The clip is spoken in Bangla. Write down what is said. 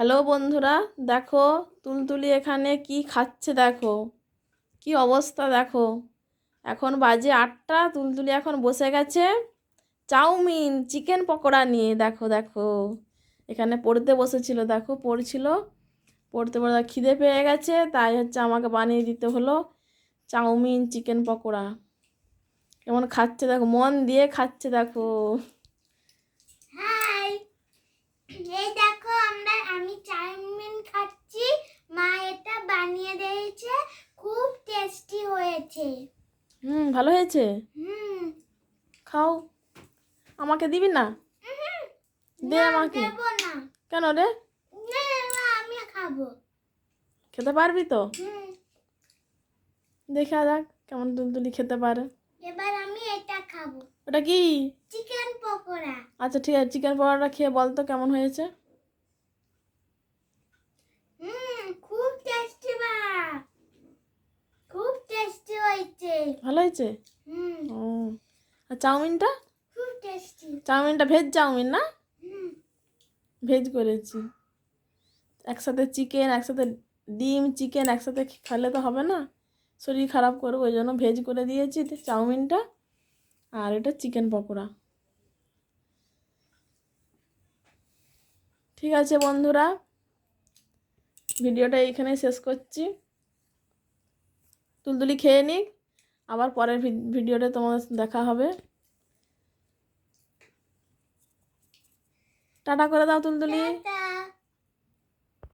হ্যালো বন্ধুরা, দেখো তুলতুলি এখানে কি খাচ্ছে দেখো। কি অবস্থা দেখো। এখন বাজে আটটা, তুলতুলি এখন বসে গেছে চাউমিন, চিকেন পকোড়া নিয়ে। দেখো দেখো। এখানে পড়তে বসেছিল, দেখো, পড়ছিল। পড়তে পড়তে খিদে পেয়ে গেছে, তাই হচ্ছে আমাকে বানিয়ে দিতে হলো চাউমিন, চিকেন পকোড়া। কেমন খাচ্ছে দেখো, মন দিয়ে খাচ্ছে দেখো হাই এই দেখো আমরা আমি চাউমিন খাচ্ছি মা এটা বানিয়ে দিয়েছে খুব টেস্টি হয়েছে? হুম ভালো হয়েছে? হুম। খাও। আমাকে দিবি না? দে আমাকে। দেবো না। কেন রে? আমি খাব। খেতে পারবি তো? দেখা যাক কেমন তুলতুলি খেতে পারে। এবার আমি এটা খাব। ওটা কি? চিকেন পকোড়া। আচ্ছা ঠিক আছে চিকেন পকোড়াটা খেয়ে বল তো কেমন হয়েছে হুম খুব টেস্টি বা খুব টেস্টি হয়েছে ভালো হয়েছে? ও। আর চাউমিনটা? চাউমিনটা ভেজ চাউমিন না? ভেজ করেছি। একসাথে চিকেন একসাথে ডিম চিকেন একসাথে খেলে তো হবে না। শরীর খারাপ করবে ওই জন্য ভেজ করে দিয়েছি চাউমিনটা। আর এটা চিকেন পকোড়া। ঠিক আছে বন্ধুরা ভিডিওটা এইখানেই শেষ করছি। তুলতুলি খেয়ে নিক। আবার পরের ভি- ভিডিওতে তোমাদের দেখা হবে। টাটা করে দাও তুলতুলি।